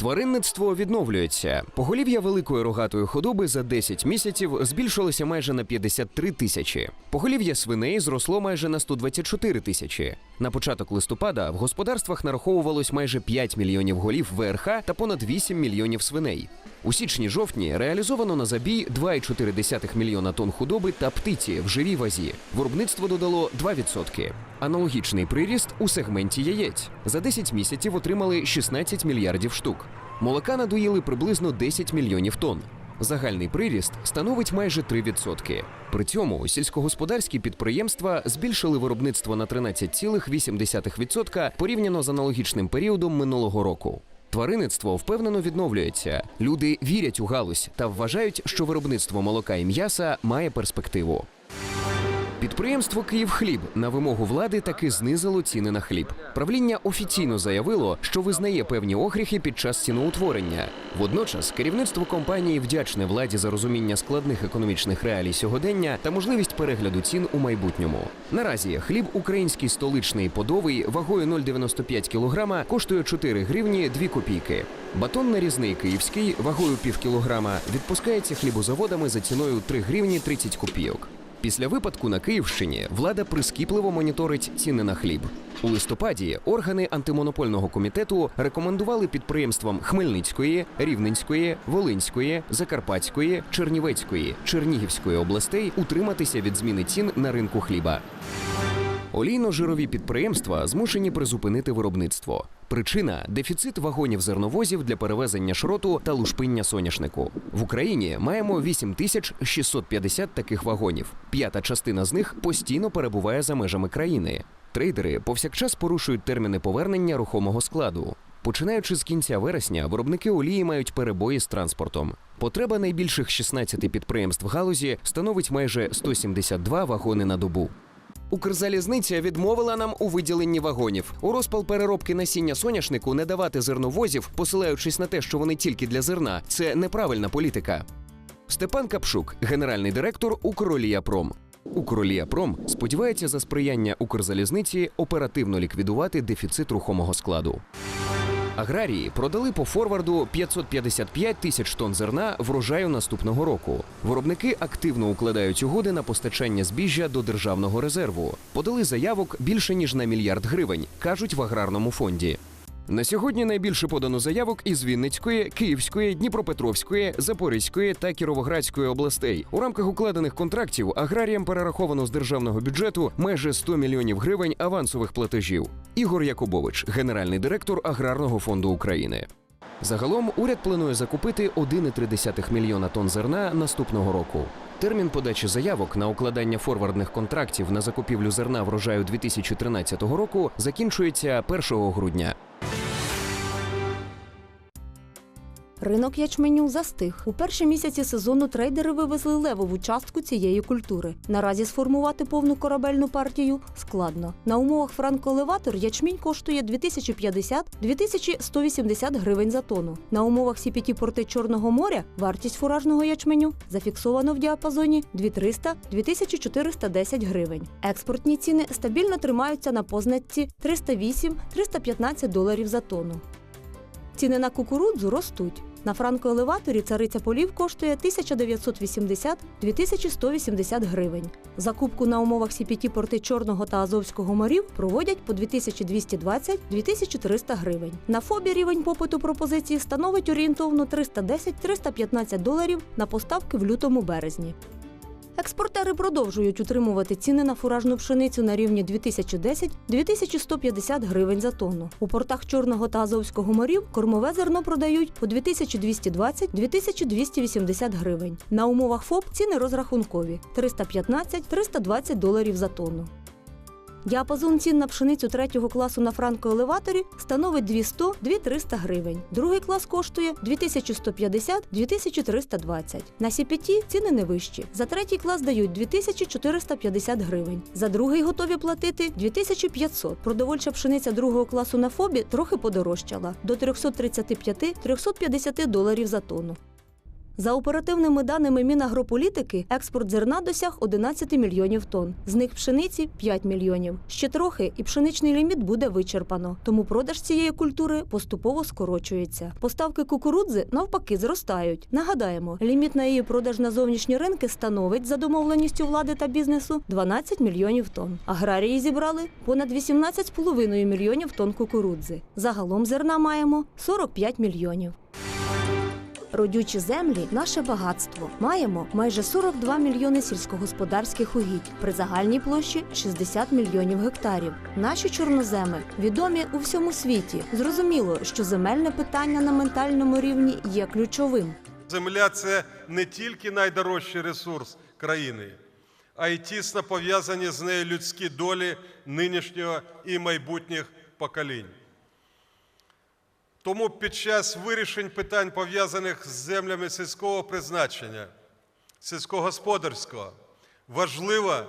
Тваринництво відновлюється. Поголів'я великої рогатої худоби за 10 місяців збільшилося майже на 53 тисячі. Поголів'я свиней зросло майже на 124 тисячі. На початок листопада в господарствах нараховувалось майже 5 мільйонів голів ВРХ та понад 8 мільйонів свиней. У січні-жовтні реалізовано на забій 2,4 мільйона тонн худоби та птиці в живій вазі. Виробництво додало 2%. Аналогічний приріст у сегменті яєць. За 10 місяців отримали 16 мільярдів штук. Молока надоїли приблизно 10 мільйонів тонн. Загальний приріст становить майже 3%. При цьому сільськогосподарські підприємства збільшили виробництво на 13,8% порівняно з аналогічним періодом минулого року. Тваринництво впевнено відновлюється. Люди вірять у галузь та вважають, що виробництво молока і м'яса має перспективу. Підприємство Київхліб на вимогу влади таки знизило ціни на хліб. Правління офіційно заявило, що визнає певні огріхи під час ціноутворення. Водночас керівництво компанії вдячне владі за розуміння складних економічних реалій сьогодення та можливість перегляду цін у майбутньому. Наразі хліб український столичний подовий вагою 0,95 кг коштує 4 гривні 2 копійки. Батон нарізний київський вагою пів кілограма відпускається хлібозаводами за ціною 3 гривні 30 копійок. Після випадку на Київщині влада прискіпливо моніторить ціни на хліб. У листопаді органи антимонопольного комітету рекомендували підприємствам Хмельницької, Рівненської, Волинської, Закарпатської, Чернівецької, Чернігівської областей утриматися від зміни цін на ринку хліба. Олійно-жирові підприємства змушені призупинити виробництво. Причина дефіцит вагонів зерновозів для перевезення шроту та лушпиння соняшнику. В Україні маємо 8650 таких вагонів. П'ята частина з них постійно перебуває за межами країни. Трейдери повсякчас порушують терміни повернення рухомого складу. Починаючи з кінця вересня, виробники олії мають перебої з транспортом. Потреба найбільших 16 підприємств галузі становить майже 172 вагони на добу. Укрзалізниця відмовила нам у виділенні вагонів. У розпал переробки насіння соняшнику не давати зерновозів, посилаючись на те, що вони тільки для зерна. Це неправильна політика. Степан Капшук, генеральний директор Укроліяпром. Укроліяпром сподівається за сприяння Укрзалізниці оперативно ліквідувати дефіцит рухомого складу. Аграрії продали по форварду 555 тисяч тонн зерна врожаю наступного року. Виробники активно укладають угоди на постачання збіжжя до державного резерву. Подали заявок більше ніж на мільярд гривень, кажуть в аграрному фонді. На сьогодні найбільше подано заявок із Вінницької, Київської, Дніпропетровської, Запорізької та Кіровоградської областей. У рамках укладених контрактів аграріям перераховано з державного бюджету майже 100 мільйонів гривень авансових платежів. Ігор Якубович, генеральний директор Аграрного фонду України. Загалом уряд планує закупити 1,3 мільйона тонн зерна наступного року. Термін подачі заявок на укладання форвардних контрактів на закупівлю зерна врожаю 2013 року закінчується 1 грудня. Ринок ячменю застиг. У перші місяці сезону трейдери вивезли левову частку цієї культури. Наразі сформувати повну корабельну партію складно. На умовах франко-елеватор ячмінь коштує 2050-2180 гривень за тонну. На умовах CPT порти Чорного моря вартість фуражного ячменю зафіксовано в діапазоні 2300-2410 гривень. Експортні ціни стабільно тримаються на позначці 308-315 доларів за тонну. Ціни на кукурудзу ростуть. На франкоелеваторі цариця полів коштує 1980-2180 гривень. Закупку на умовах сіпіті порти Чорного та Азовського морів проводять по 2220-2300 гривень. На ФОБі рівень попиту пропозиції становить орієнтовно 310-315 доларів на поставки в лютому-березні. Експортери продовжують утримувати ціни на фуражну пшеницю на рівні 2010-2150 гривень за тонну. У портах Чорного та Азовського морів кормове зерно продають по 2220-2280 гривень. На умовах ФОП ціни розрахункові 315-320 доларів за тонну. Діапазон цін на пшеницю третього класу на франкоелеваторі становить 200-2300 гривень. Другий клас коштує 2150-2320. На CPT ціни не вищі. За третій клас дають 2450 гривень. За другий готові платити 2500. Продовольча пшениця другого класу на ФОБі трохи подорожчала до 335-350 доларів за тонну. За оперативними даними Мінагрополітики, експорт зерна досяг 11 мільйонів тонн. З них пшениці 5 мільйонів. Ще трохи, і пшеничний ліміт буде вичерпано. Тому продаж цієї культури поступово скорочується. Поставки кукурудзи навпаки зростають. Нагадаємо, ліміт на її продаж на зовнішні ринки становить за домовленістю влади та бізнесу 12 мільйонів тонн. Аграрії зібрали понад 18,5 мільйонів тонн кукурудзи. Загалом зерна маємо 45 мільйонів. Родючі землі наше багатство. Маємо майже 42 мільйони сільськогосподарських угідь при загальній площі 60 мільйонів гектарів. Наші чорноземи відомі у всьому світі. Зрозуміло, що земельне питання на ментальному рівні є ключовим. Земля це не тільки найдорожчий ресурс країни, а й тісно пов'язані з нею людські долі нинішнього і майбутніх поколінь. Тому під час вирішень питань, пов'язаних з землями сільського призначення, сільськогосподарського, важливо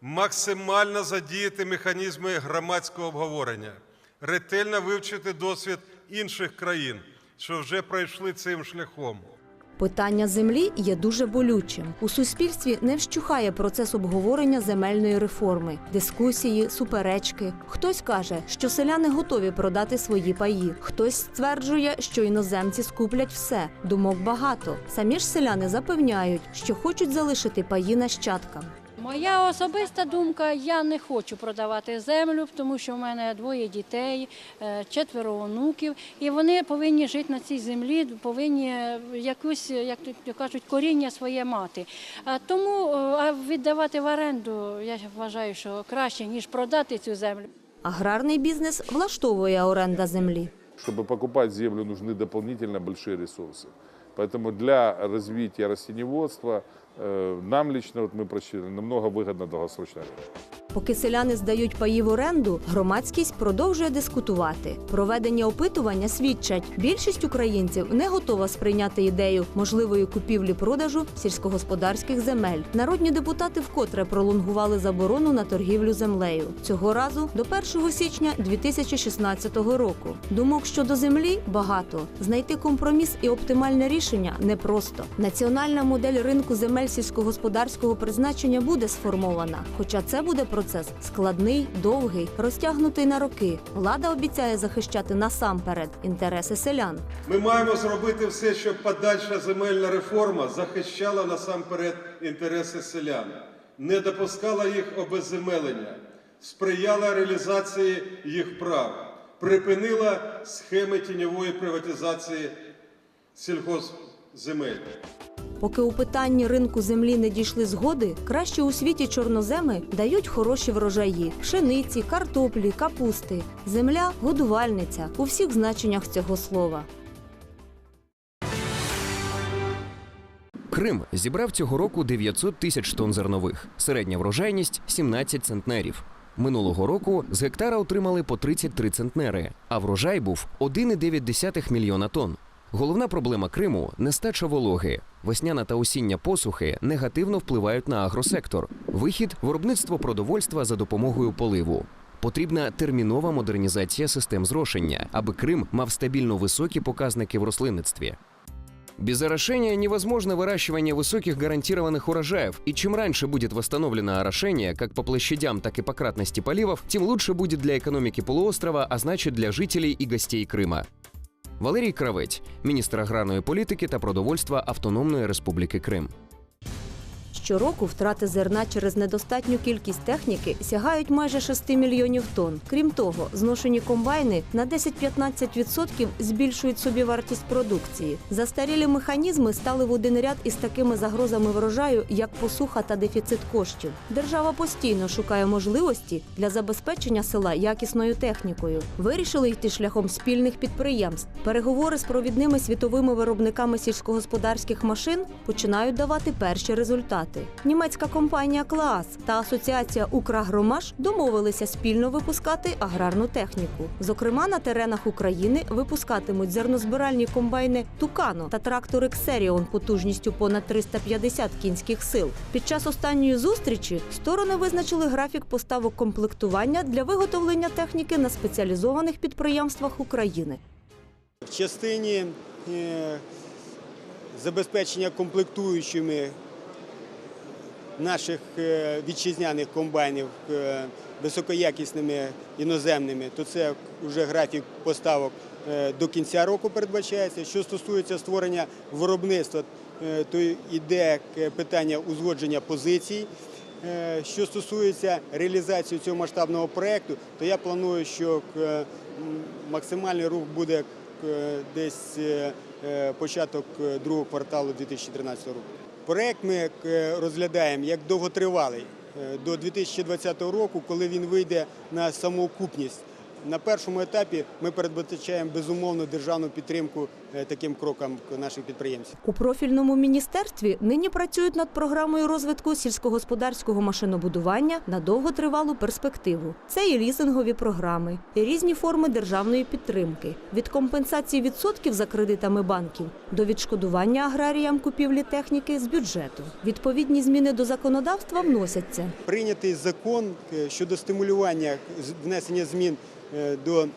максимально задіяти механізми громадського обговорення, ретельно вивчити досвід інших країн, що вже пройшли цим шляхом. Питання землі є дуже болючим. У суспільстві не вщухає процес обговорення земельної реформи, дискусії, суперечки. Хтось каже, що селяни готові продати свої паї. Хтось стверджує, що іноземці скуплять все. Думок багато. Самі ж селяни запевняють, що хочуть залишити паї нащадкам. Моя особиста думка, я не хочу продавати землю, тому що в мене двоє дітей, е, четверо онуків, і вони повинні жити на цій землі, повинні е, якусь, як то кажуть, коріння своє мати. А Тому е, а віддавати в оренду, я вважаю, що краще, ніж продати цю землю. Аграрний бізнес влаштовує оренда землі. Чтобы покупать землю, нужны дополнительно большие ресурсы. Поэтому для развития растениеводства э, нам лично, вот мы просчитали, намного выгодно долгосрочная. Поки селяни здають паї в оренду, громадськість продовжує дискутувати. Проведення опитування свідчать, більшість українців не готова сприйняти ідею можливої купівлі-продажу сільськогосподарських земель. Народні депутати вкотре пролонгували заборону на торгівлю землею. Цього разу до 1 січня 2016 року. Думок щодо землі багато. Знайти компроміс і оптимальне рішення непросто. Національна модель ринку земель сільськогосподарського призначення буде сформована, хоча це буде процес складний, довгий, розтягнутий на роки. Влада обіцяє захищати насамперед інтереси селян. Ми маємо зробити все, щоб подальша земельна реформа захищала насамперед інтереси селян, не допускала їх обезземелення, сприяла реалізації їх прав, припинила схеми тіньової приватизації сільгоспземель. Поки у питанні ринку землі не дійшли згоди, краще у світі чорноземи дають хороші врожаї: пшениці, картоплі, капусти. Земля годувальниця у всіх значеннях цього слова. Крим зібрав цього року 900 тисяч тонн зернових. Середня врожайність 17 центнерів. Минулого року з гектара отримали по 33 центнери, а врожай був 1,9 мільйона тонн. Головна проблема Криму нестача вологи. Весняна та осіння посухи негативно впливають на агросектор. Вихід виробництво продовольства за допомогою поливу. Потрібна термінова модернізація систем зрошення, аби Крим мав стабільно високі показники в рослинництві. Без орошения невозможно выращивание высоких гарантированных урожаев, и чем раньше будет восстановлено орошение, как по площадям, так и по кратности поливов, тем лучше будет для экономики полуострова, а значит для жителей и гостей Крыма. Валерій Кравець, міністр аграрної політики та продовольства Автономної Республіки Крим. Щороку втрати зерна через недостатню кількість техніки сягають майже 6 мільйонів тонн. Крім того, зношені комбайни на 10-15% збільшують собівартість продукції. Застарілі механізми стали в один ряд із такими загрозами врожаю, як посуха та дефіцит коштів. Держава постійно шукає можливості для забезпечення села якісною технікою. Вирішили йти шляхом спільних підприємств. Переговори з провідними світовими виробниками сільськогосподарських машин починають давати перші результати. Німецька компанія Клаас та асоціація Украгромаш домовилися спільно випускати аграрну техніку. Зокрема, на теренах України випускатимуть зернозбиральні комбайни Тукано та трактори Ксеріон потужністю понад 350 кінських сил. Під час останньої зустрічі сторони визначили графік поставок комплектування для виготовлення техніки на спеціалізованих підприємствах України. В частині е, забезпечення комплектуючими наших е, вітчизняних комбайнів е, високоякісними іноземними, то це вже графік поставок е, до кінця року передбачається. Що стосується створення виробництва, то йде питання узгодження позицій. Що стосується реалізації цього масштабного проєкту, то я планую, що максимальний рух буде десь початок другого кварталу 2013 року. Проєкт ми е, розглядаємо як довготривалий е, до 2020 року, коли він вийде на самоокупність. На першому етапі ми передбачаємо безумовно державну підтримку е, таким крокам наших підприємців. У профільному міністерстві нині працюють над програмою розвитку сільськогосподарського машинобудування на довготривалу перспективу. Це і лізингові програми, і різні форми державної підтримки від компенсації відсотків за кредитами банків до відшкодування аграріям купівлі техніки з бюджету. Відповідні зміни до законодавства вносяться. Прийнятий закон е, щодо стимулювання внесення змін до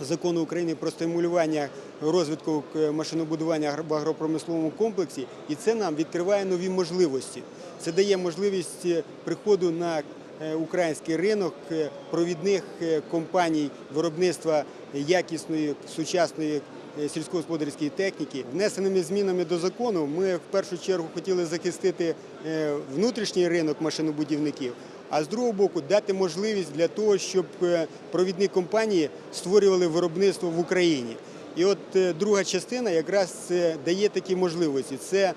закону України про стимулювання розвитку е, машинобудування в агропромисловому комплексі, і це нам відкриває нові можливості. Це дає можливість е, приходу на е, український ринок е, провідних е, компаній виробництва якісної сучасної е, сільськогосподарської техніки. Внесеними змінами до закону ми в першу чергу хотіли захистити е, внутрішній ринок машинобудівників. А з другого боку, дати можливість для того, щоб е, провідні компанії створювали виробництво в Україні. І от е, друга частина якраз е, дає такі можливості. Це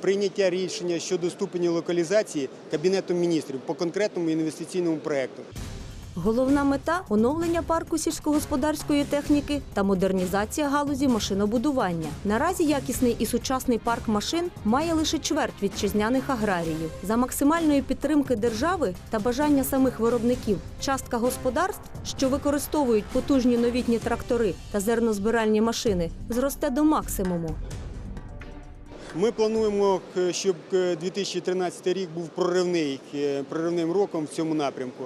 прийняття рішення щодо ступені локалізації Кабінетом міністрів по конкретному інвестиційному проекту. Головна мета оновлення парку сільськогосподарської техніки та модернізація галузі машинобудування. Наразі якісний і сучасний парк машин має лише чверть вітчизняних аграріїв. За максимальної підтримки держави та бажання самих виробників, частка господарств, що використовують потужні новітні трактори та зернозбиральні машини, зросте до максимуму. Ми плануємо, щоб е, 2013 рік був проривний, е, проривним роком в цьому напрямку.